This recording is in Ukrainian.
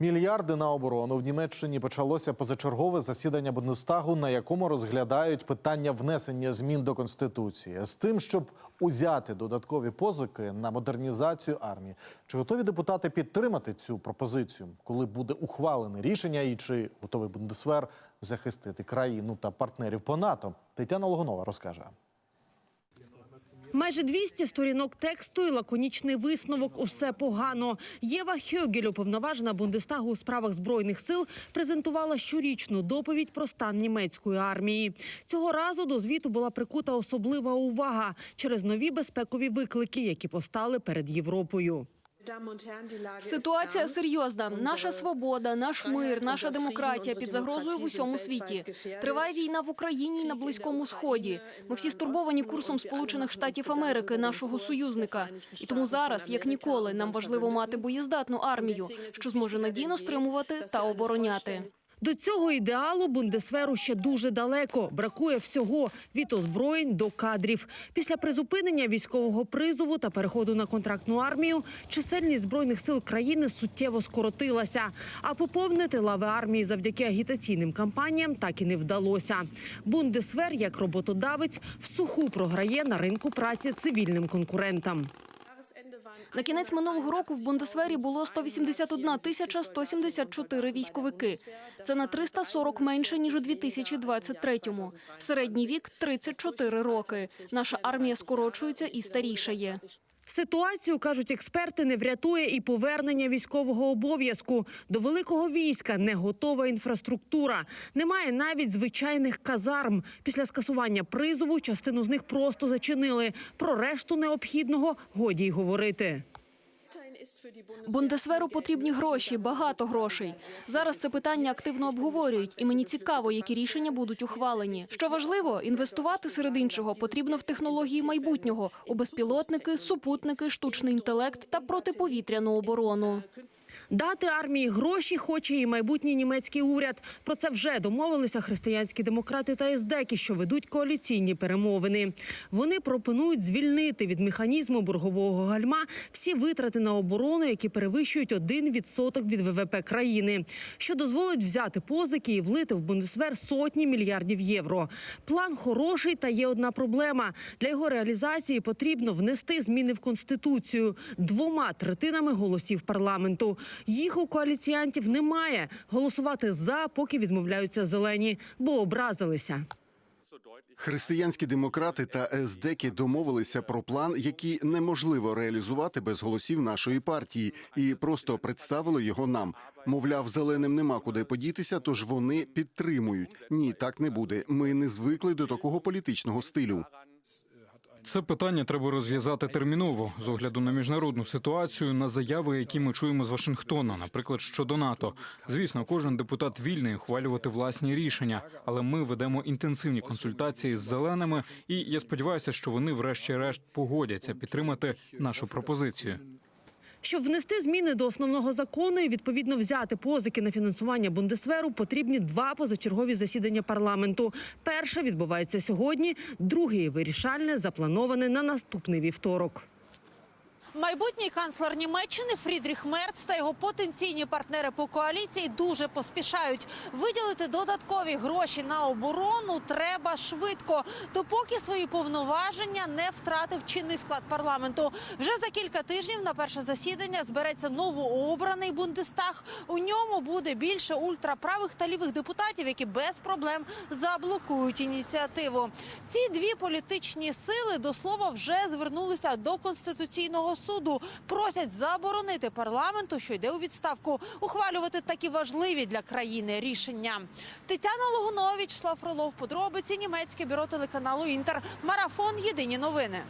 Мільярди на оборону в Німеччині почалося позачергове засідання Бундестагу, на якому розглядають питання внесення змін до конституції з тим, щоб узяти додаткові позики на модернізацію армії. Чи готові депутати підтримати цю пропозицію, коли буде ухвалене рішення, і чи готовий Бундесвер захистити країну та партнерів по НАТО? Тетяна Логунова розкаже. Майже 200 сторінок тексту і лаконічний висновок «Усе погано». Єва Хьогель, уповноважена Бундестагу у справах збройних сил, презентувала щорічну доповідь про стан німецької армії. Цього разу до звіту була прикута особлива увага через нові безпекові виклики, які постали перед Європою. Ситуація серйозна. Наша свобода, наш мир, наша демократія під загрозою в усьому світі. Триває війна в Україні і на близькому сході. Ми всі стурбовані курсом Сполучених Штатів Америки, нашого союзника. І тому зараз, як ніколи, нам важливо мати боєздатну армію, що зможе надійно стримувати та обороняти. До цього ідеалу Бундесверу ще дуже далеко. Бракує всього від озброєнь до кадрів. Після призупинення військового призову та переходу на контрактну армію чисельність збройних сил країни суттєво скоротилася. А поповнити лави армії завдяки агітаційним кампаніям так і не вдалося. Бундесвер, як роботодавець, в суху програє на ринку праці цивільним конкурентам. На кінець минулого року в Бундесвері було 181 тисяча 174 військовики. Це на 340 менше ніж у 2023-му. Середній вік 34 роки. Наша армія скорочується і старішає. Ситуацію, кажуть експерти, не врятує і повернення військового обов'язку. До великого війська не готова інфраструктура. Немає навіть звичайних казарм. Після скасування призову частину з них просто зачинили. Про решту необхідного годі й говорити. Бундесверу потрібні гроші, багато грошей. Зараз це питання активно обговорюють, і мені цікаво, які рішення будуть ухвалені. Що важливо, інвестувати серед іншого потрібно в технології майбутнього у безпілотники, супутники, штучний інтелект та протиповітряну оборону. Дати армії гроші хоче і майбутній німецький уряд. Про це вже домовилися християнські демократи та естеки, що ведуть коаліційні перемовини. Вони пропонують звільнити від механізму боргового гальма всі витрати на оборону, які перевищують 1% від ВВП країни, що дозволить взяти позики і влити в Бундесвер сотні мільярдів євро. План хороший, та є одна проблема. Для його реалізації потрібно внести зміни в конституцію двома третинами голосів парламенту. Їх у коаліціянтів немає. Голосувати за, поки відмовляються зелені, бо образилися. Християнські демократи та ЕСДЕКи домовилися про план, який неможливо реалізувати без голосів нашої партії, і просто представили його нам. Мовляв, зеленим нема куди подітися, тож вони підтримують. Ні, так не буде. Ми не звикли до такого політичного стилю. Це питання треба розв'язати терміново з огляду на міжнародну ситуацію, на заяви, які ми чуємо з Вашингтона, наприклад, щодо НАТО. Звісно, кожен депутат вільний ухвалювати власні рішення, але ми ведемо інтенсивні консультації з зеленими, і я сподіваюся, що вони, врешті-решт, погодяться підтримати нашу пропозицію. Щоб внести зміни до основного закону і відповідно взяти позики на фінансування Бундесверу, потрібні два позачергові засідання парламенту. Перше відбувається сьогодні, друге вирішальне заплановане на наступний вівторок. Майбутній канцлер Німеччини Фрідріх Мерц та його потенційні партнери по коаліції дуже поспішають. Виділити додаткові гроші на оборону треба швидко, допоки свої повноваження не втратив чинний склад парламенту. Вже за кілька тижнів на перше засідання збереться новообраний Бундестаг. У ньому буде більше ультраправих та лівих депутатів, які без проблем заблокують ініціативу. Ці дві політичні сили до слова вже звернулися до конституційного суду. Просять заборонити парламенту, що йде у відставку, ухвалювати такі важливі для країни рішення. Тетяна Логунович, Слав Фролов, подробиці німецьке бюро телеканалу Інтер. Марафон. Єдині новини.